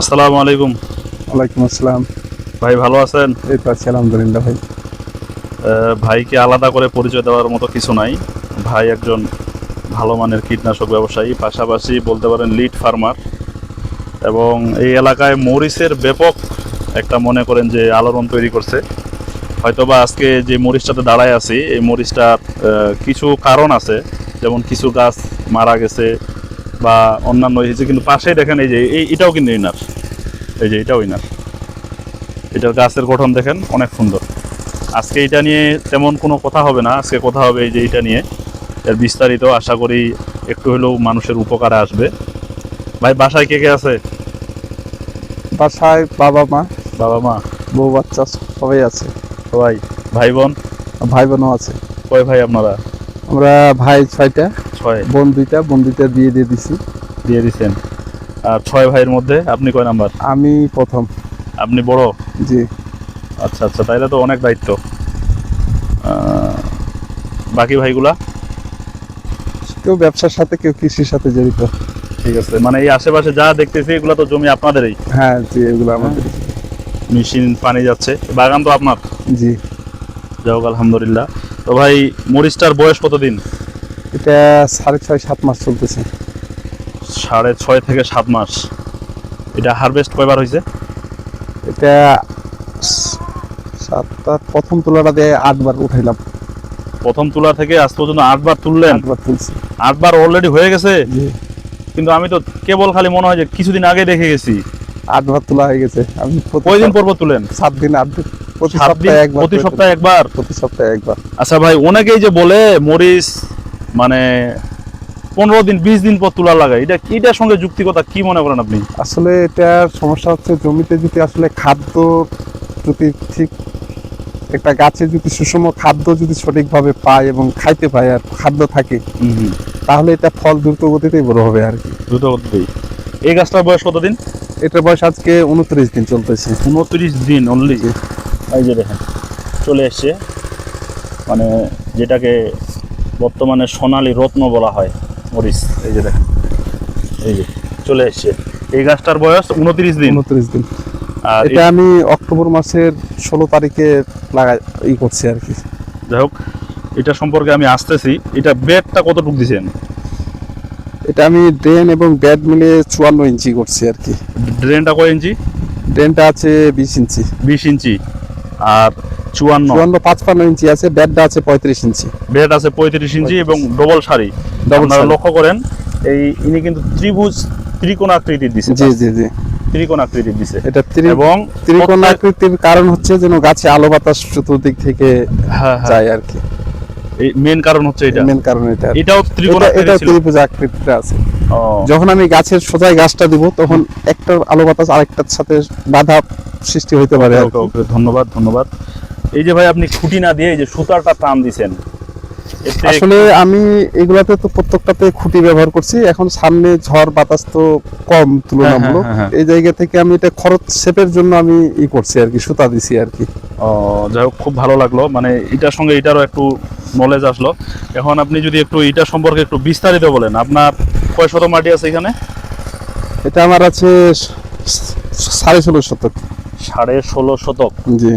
আসসালামু আলাইকুম। ওয়ালাইকুম আসসালাম। ভাই ভালো আছেন? এই তো আছি আলহামদুলিল্লাহ ভাই। ভাইকে আলাদা করে পরিচয় দেওয়ার মতো কিছু নাই। ভাই একজন ভালো মানের কীটনাশক ব্যবসায়ী পাশাপাশি বলতে পারেন লিড ফার্মার এবং এই এলাকায় মরিচের ব্যাপক একটা মনে করেন যে আলোড়ন তৈরি করছে। হয়তোবা আজকে যে মরিচটাতে দাঁড়ায় আছি এই মরিচটার কিছু কারণ আছে। যেমন কিছু গাছ মারা গেছে বা অন্যান্য হয়েছে কিন্তু পাশেই দেখেন এই যে এই এটাও কিন্তু ইনার এই যে এটাও ইনার এটার গাছের গঠন দেখেন অনেক সুন্দর। আজকে এটা নিয়ে তেমন কোনো কথা হবে না। আজকে কথা হবে এই যে এটা নিয়ে। এর বিস্তারিত আশা করি একটু হলেও মানুষের উপকারে আসবে। ভাই বাসায় কে কে আছে? বাসায় বাবা মা বাবা মা? বউ বাচ্চা সবাই আছে। সবাই? ভাই বোন? ভাই বোনও আছে। কয় ভাই আপনারা? আমরা ভাই ছয়টা। ছয়। বোন দুইটা বোন দুইটা বিয়ে দিয়ে দিছি। দিয়ে দিচ্ছেন আর ছয় ভাইয়ের মধ্যে আপনি কয় নাম্বার? আমি প্রথম। আপনি বড়? জি। আচ্ছা আচ্ছা তাইলে তো অনেক দায়িত্ব। বাকি ভাইগুলা? কেউ ব্যবসার সাথে কেউ কৃষির সাথে জড়িত। ঠিক আছে মানে এই আশেপাশে যা দেখতেছি এগুলো তো জমি আপনাদেরই। হ্যাঁ জি এগুলো আমাদের। মেশিন পানি যাচ্ছে। বাগান তো আপনার? জি। যাই হোক আলহামদুলিল্লাহ। তো ভাই মরিচটার বয়স কতদিন? এটা সাড়ে ছয় সাত মাস চলতেছে। সাড়ে ছয় থেকে সাত মাস। এটা হারভেস্ট কয়বার হয়েছে এটা সাতটা প্রথম তোলাটা দিয়ে আটবার উঠাইলাম। প্রথম তোলা থেকে আজ পর্যন্ত আটবার তুললেন? আটবার তুলছি। আটবার অলরেডি হয়ে গেছে? কিন্তু আমি তো কেবল খালি মনে হয় যে কিছুদিন আগে দেখে গেছি। আটবার তোলা হয়ে গেছে। আমি কয়দিন পর তুলেন? সাত দিন আট দিন প্রতি সপ্তাহে একবার প্রতি সপ্তাহে একবার? প্রতি সপ্তাহে একবার। আচ্ছা ভাই অনেকেই যে বলে মরিচ মানে পনেরো দিন বিশ দিন পর তোলা লাগায়। এটা এটার সঙ্গে যুক্তিকতা কি মনে করেন আপনি? আসলে এটার সমস্যা হচ্ছে জমিতে যদি আসলে খাদ্য যদি ঠিক একটা গাছে যদি সুষম খাদ্য যদি সঠিকভাবে পায় এবং খাইতে পায় আর খাদ্য থাকে তাহলে এটা ফল দ্রুত গতিতেই বড় হবে আর কি। দ্রুত গতিতেই। এই গাছটার বয়স কতদিন এটার বয়স আজকে উনত্রিশ দিন চলতেছে। উনত্রিশ দিন অনলি এই যে দেখেন চলে এসছে। মানে যেটাকে বর্তমানে সোনালি রত্ন বলা হয়। মরিচ এই যে দেখেন। এই যে চলে এসছে। এই গাছটার বয়স উনত্রিশ দিন। উনত্রিশ দিন। আর এটা আমি অক্টোবর মাসের ষোলো তারিখে লাগাই ই করছি আর কি। যাই হোক এটা সম্পর্কে আমি আসতেছি। এটা বেডটা কতটুকু দিছেন? এটা আমি ড্রেন এবং ব্যাড মিলে চুয়ান্ন ইঞ্চি করছি আর কি। ড্রেনটা কয় ইঞ্চি? ড্রেনটা আছে বিশ ইঞ্চি। বিশ ইঞ্চি। আর চুয়ান্ন। চুয়ান্ন পাঁচপান্ন ইঞ্চি আছে ব্যাডটা আছে পঁয়ত্রিশ ইঞ্চি। বেড আছে পঁয়ত্রিশ ইঞ্চি এবং ডবল শাড়ি। Double আপনারা লক্ষ্য করেন এই ইনি কিন্তু ত্রিভুজ ত্রিকোণ আকৃতির দিছে জি জি জি। ত্রিকোণ আকৃতির দিছে। এটা ত্রি- এবং ত্রিকোণ আকৃতির কারণ হচ্ছে যেন গাছে আলো বাতাস চতুর্দিক থেকে হ্যাঁ হ্যাঁ। যায় আর কি। এই মেন কারণ হচ্ছে এটা। মেন কারণ এটা এটাও ত্রিকোণ এটা ত্রিভুজ আকৃতিটা আছে। যখন আমি গাছের সোজায় গাছটা দিব তখন একটা আলো বাতাস আরেকটার সাথে বাধা সৃষ্টি হইতে পারে ধন্যবাদ ধন্যবাদ। এই যে ভাই আপনি খুঁটি না দিয়ে এই যে সুতারটা টান দিছেন। আসলে আমি এগুলাতে তো প্রত্যেকটাতে খুঁটি ব্যবহার করছি। এখন সামনে ঝড় বাতাস তো কম তুলনামূলক। হ্যাঁ, হ্যাঁ। এই জায়গা থেকে আমি এটা খরচ শেপের জন্য আমি ই করছি আর কি সুতা দিছি আর কি। ও, যাই হোক খুব ভালো লাগল। মানে এটার সঙ্গে এটারও একটু নলেজ আসলো। এখন আপনি যদি একটু এটা সম্পর্কে একটু বিস্তারিত বলেন আপনার কয় শত মাটি আছে এখানে? এটা আমার আছে সাড়ে ষোলো শতক। সাড়ে ষোলো শতক। জি।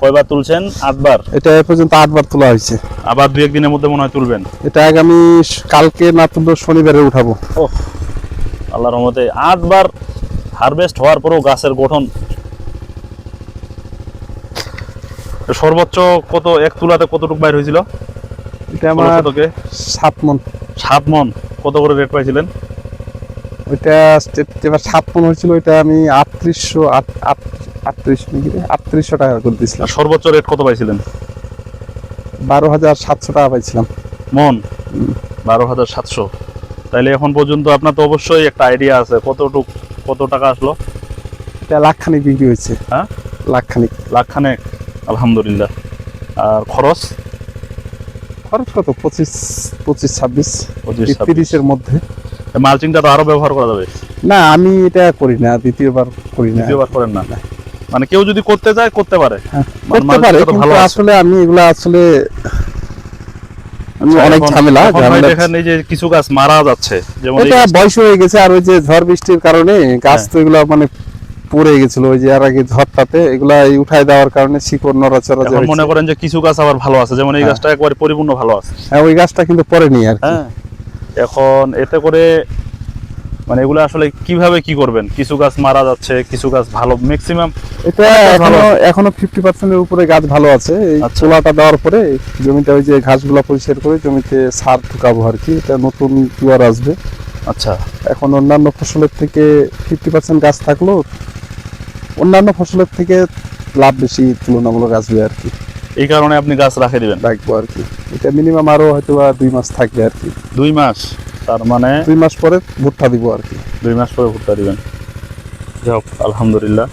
কয়বার তুলছেন? আটবার? এটা এ পর্যন্ত আটবার তোলা হয়েছে। আবার দু একদিনের মধ্যে মনে হয় তুলবেন। এটা আগামী কালকে না তুললেও শনিবারে উঠাবো। ও আল্লাহর রহমতে। আটবার হারভেস্ট হওয়ার পরেও গাছের গঠন সর্বোচ্চ কত এক তুলাতে কতটুকু বাইর হয়েছিল? এটা আমার সাত মন। সাত মন। কত করে রেট পাইছিলেন? ওইটা এবার সাত মন হয়েছিল ওইটা আমি আটত্রিশশো আট আট আটত্রিশ নাকি? আটত্রিশশো টাকা করে দিয়েছিলাম। সর্বোচ্চ রেট কত পাইছিলেন? বারো হাজার সাতশো টাকা পাইছিলাম। মন? বারো হাজার সাতশো। তাইলে এখন পর্যন্ত আপনার তো অবশ্যই একটা আইডিয়া আছে কতটুক কত টাকা আসলো? এটা লাখখানিক বিক্রি হয়েছে। হ্যাঁ? লাখখানিক। লাখখানেক আলহামদুলিল্লাহ। আর খরচ? খরচ কত? পঁচিশ পঁচিশ ছাব্বিশ পঁচিশ ছাব্বিশ। তিরিশের মধ্যে। মালচিংটা তো আরও ব্যবহার করা যাবে। না আমি এটা করি না দ্বিতীয়বার করি না। দ্বিতীয়বার করেন না। মানে কেউ যদি করতে চায় করতে পারে। হ্যাঁ, মানে করতে পারে কিন্তু আসলে আমি এগুলা আসলে আচ্ছা, অনেক ঝামেলা এখন যে কিছু গাছ মারা যাচ্ছে যেমন এটা বয়স হয়ে গেছে আর ওই যে ঝড় বৃষ্টির কারণে গাছ হ্যাঁ। তো এগুলো মানে পড়ে গেছিল ওই যে আর আগে ঝড়টাতে এগুলা এই উঠাই দেওয়ার কারণে শিকড় নড়াচড়া যে মনে করেন যে কিছু গাছ আবার ভালো আছে যেমন এই হ্যাঁ। গাছটা একবারে পরিপূর্ণ ভালো আছে। হ্যাঁ ওই গাছটা কিন্তু পড়েনি আর এখন এতে করে মানে এগুলো আসলে কীভাবে কি করবেন? কিছু গাছ মারা যাচ্ছে কিছু গাছ ভালো ম্যাক্সিমাম এটা এখনও এখনও ফিফটি পার্সেন্টের উপরে গাছ ভালো আছে। এই আচ্ছা। চোলাটা দেওয়ার পরে জমিতে ওই যে ঘাসগুলো পরিষ্কার করে জমিতে সার ঢুকাবো আর কি। এটা নতুন জোয়ার আসবে। আচ্ছা। এখন অন্যান্য ফসলের থেকে ফিফটি পার্সেন্ট গাছ থাকলেও অন্যান্য ফসলের থেকে লাভ বেশি তুলনামূলক আসবে আর কি। এই কারণে আপনি গাছ রাখে দিবেন? রাখব আর কি। এটা মিনিমাম আরও হয়তো বা দুই মাস থাকবে আর কি। দুই মাস? তার মানে দুই মাস পরে ভুট্টা দিব আর কি। দুই মাস পরে ভুট্টা দিবেন। যাক আলহামদুলিল্লাহ।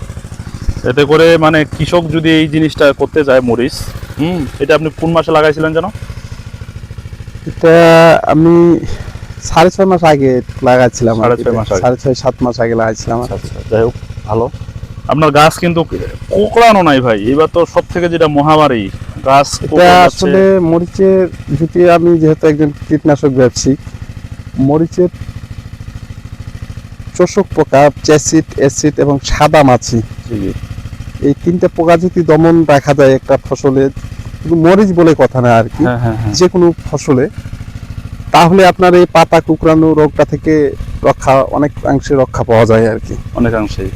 এতে করে মানে কৃষক যদি এই জিনিসটা করতে যায় মরিচ হুম এটা আপনি কোন মাসে লাগাইছিলেন যেন এটা আমি সাড়ে ছয় মাস আগে লাগাচ্ছিলাম আর সাড়ে। ছয় মাস সাড়ে ছয় সাত মাস আগে লাগাচ্ছিলাম আর আচ্ছা যাই হোক ভালো। আপনার গাছ কিন্তু কোকড়ানো নাই ভাই। এবার তো সব থেকে যেটা মহামারী গাছ এটা আসলে মরিচের যদি আমি যেহেতু একজন কীটনাশক ব্যবসায়িক মরিচের চোষক পোকা চ্যাসিড অ্যাসিড এবং সাদা মাছি। এই তিনটা পোকা যদি দমন রাখা যায় একটা ফসলে শুধু মরিচ বলে কথা না আর কি হ্যাঁ হ্যাঁ হ্যাঁ। যে কোনো ফসলে তাহলে আপনার এই পাতা কুকরানো রোগটা থেকে রক্ষা অনেক অংশে রক্ষা পাওয়া যায় আর কি। অনেকাংশেই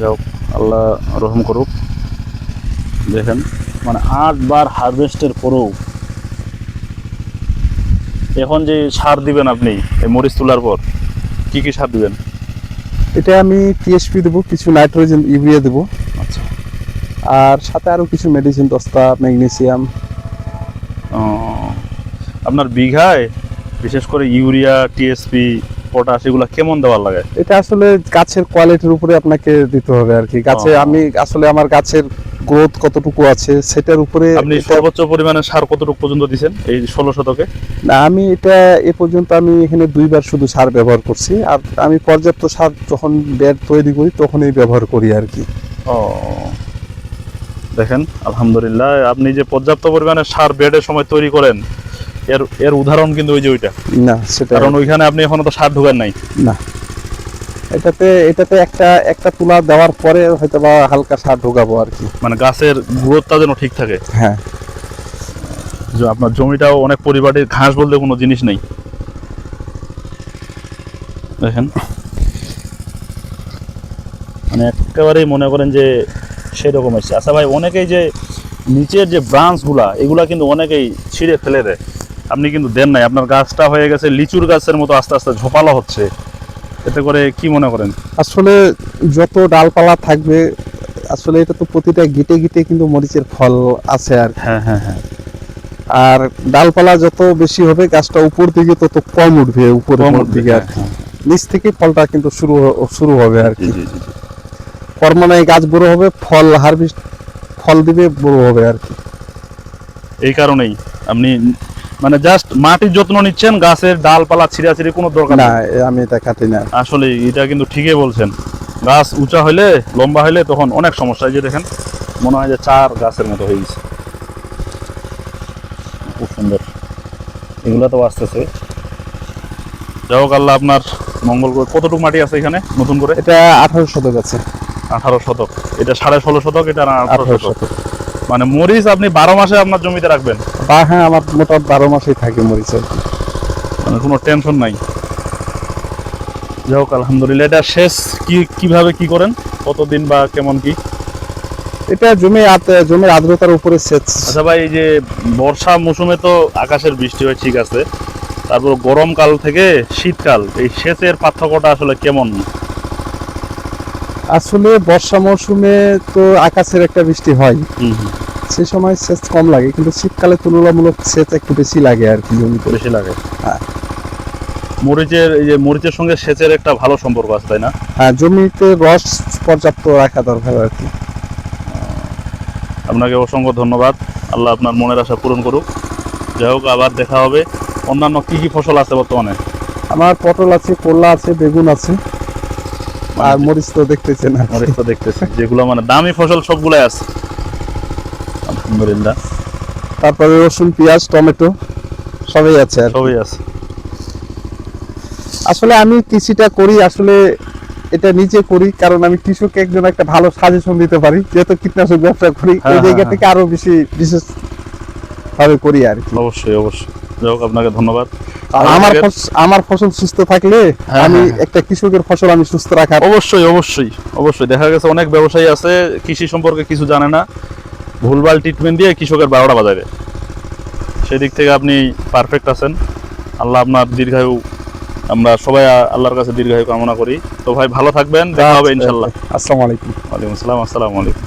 যাও আল্লাহ রহম করুক। দেখেন মানে আটবার হারভেস্টের পরেও এখন যে সার দিবেন আপনি এই মরিচ তোলার পর কি কি সার দিবেন? এটা আমি টিএসপি দেবো কিছু নাইট্রোজেন ইউরিয়া দেবো। আচ্ছা। আর সাথে আরও কিছু মেডিসিন দস্তা ম্যাগনেসিয়াম আপনার বিঘায় বিশেষ করে ইউরিয়া টিএসপি পটাশ এগুলো কেমন দেওয়ার লাগে? এটা আসলে গাছের কোয়ালিটির উপরে আপনাকে দিতে হবে আর কি। গাছে আমি আসলে আমার গাছের গ্রোথ কতটুকু আছে সেটার উপরে আপনি সর্বোচ্চ পরিমাণে সার কতটুকু পর্যন্ত দিছেন এই ষোলো শতকে? না আমি এটা এ পর্যন্ত আমি এখানে দুইবার শুধু সার ব্যবহার করছি আর আমি পর্যাপ্ত সার যখন বেড তৈরি করি তখনই ব্যবহার করি আর কি। ও দেখেন আলহামদুলিল্লাহ আপনি যে পর্যাপ্ত পরিমাণে সার বেডের সময় তৈরি করেন এর এর উদাহরণ কিন্তু ওই যে ওইটা। না সেটা কারণ ওইখানে আপনি এখনও তো সার ঢোকেন নাই। না। এটাতে এটাতে একটা একটা তুলা দেওয়ার পরে হয়তো বা হালকা সার ঢোকাবো আর কি। মানে গাছের গ্রোথটা যেন ঠিক থাকে। হ্যাঁ। যে আপনার জমিটাও অনেক পরিবারের ঘাস বলতে কোনো জিনিস নেই। দেখেন। মানে একেবারেই মনে করেন যে সেরকম এসছে আচ্ছা ভাই অনেকেই যে নিচের যে ব্রাঞ্চগুলা এগুলা কিন্তু অনেকেই ছিঁড়ে ফেলে দেয়। আপনি কিন্তু দেন নাই। আপনার গাছটা হয়ে গেছে লিচুর গাছের মতো আস্তে আস্তে ঝোপালো হচ্ছে। এতে করে কি মনে করেন আসলে যত ডালপালা থাকবে আসলে এটা তো প্রতিটা গিটে গিটে কিন্তু মরিচের ফল আছে আর। হ্যাঁ হ্যাঁ হ্যাঁ আর ডালপালা যত বেশি হবে গাছটা উপর দিকে তত কম উঠবে উপরের দিকে আর কি। নিচ থেকে ফলটা কিন্তু শুরু শুরু হবে আর কি। কর্মনায় গাছ বড় হবে ফল হারভেস্ট ফল দিবে বড় হবে আর কি এই কারণেই আপনি মানে জাস্ট মাটির যত্ন নিচ্ছেন গাছের ডালপালা ছিঁড়াছিড়ি কোনো দরকার না আমি এটা কাটি না। আসলে এটা কিন্তু ঠিকই বলছেন। গাছ উঁচা হইলে লম্বা হইলে তখন অনেক সমস্যা। এই যে দেখেন মনে হয় যে চার গাছের মতো হয়ে গেছে। খুব সুন্দর। এগুলো তো আসতেছে। যাই হোক আল্লাহ আপনার মঙ্গল করে কতটুকু মাটি আছে এখানে নতুন করে? এটা আঠারো শতক আছে। আঠারো শতক। এটা সাড়ে ষোলো শতক এটা আঠারো শতক। মানে মরিচ আপনি বারো মাসে আপনার জমিতে রাখবেন? বা হ্যাঁ আমার মোটামুটি বারো মাসেই থাকে মরিচের মানে কোনো টেনশন নাই। যাই হোক আলহামদুলিল্লাহ এটা শেষ কি কীভাবে কি করেন? কতদিন বা কেমন কি? এটা জমি জমির আর্দ্রতার উপরে সেচ। আচ্ছা ভাই এই যে বর্ষা মৌসুমে তো আকাশের বৃষ্টি হয় ঠিক আছে। তারপর গরমকাল থেকে শীতকাল এই সেচের পার্থক্যটা আসলে কেমন? আসলে বর্ষা মৌসুমে তো আকাশের একটা বৃষ্টি হয়। সে সময় সেচ কম লাগে কিন্তু শীতকালে তুলনামূলক সেচ একটু বেশি লাগে আর কি জমিতে। বেশি লাগে। হ্যাঁ। মরিচের এই যে মরিচের সঙ্গে সেচের একটা ভালো সম্পর্ক আছে তাই না? হ্যাঁ জমিতে রস পর্যাপ্ত রাখা দরকার আর কি। আপনাকে অসংখ্য ধন্যবাদ। আল্লাহ আপনার মনের আশা পূরণ করুক। যাই হোক আবার দেখা হবে। অন্যান্য কি কি ফসল আছে বর্তমানে? আমার পটল আছে করলা আছে বেগুন আছে। আর মরিচ তো দেখতেছেন আর কি। মরিচ তো দেখতেছি যেগুলো মানে দামি ফসল সবগুলাই আছে। আলহামদুলিল্লাহ। তারপরে রসুন পেঁয়াজ টমেটো সবই আছে সবই আছে। আসলে আমি কৃষিটা করি আসলে এটা নিজে করি কারণ আমি কৃষককে একজন একটা ভালো সাজেশন দিতে পারি যেহেতু কীটনাশক ব্যবসা করি হ্যাঁ, এই জায়গা হ্যাঁ, থেকে আরও বেশি বিশেষ ভাবে করি আর কি। অবশ্যই অবশ্যই। যাই হোক আপনাকে ধন্যবাদ। আমার আমার ফসল সুস্থ থাকলে হ্যাঁ, আমি হ্যাঁ, একটা কৃষকের ফসল আমি সুস্থ রাখার অবশ্যই অবশ্যই অবশ্যই। দেখা গেছে অনেক ব্যবসায়ী আছে কৃষি সম্পর্কে কিছু জানে না। ভুলভাল ট্রিটমেন্ট দিয়ে কৃষকের বারোটা বাজাবে সেদিক থেকে আপনি পারফেক্ট আছেন। আল্লাহ আপনার দীর্ঘায়ু আমরা সবাই আল্লাহর কাছে দীর্ঘায়ু কামনা করি। তো ভাই ভালো থাকবেন। দেখা হবে ইনশাল্লাহ। আসসালামু আলাইকুম। ওয়ালাইকুম আসসালাম আসসালামু আলাইকুম।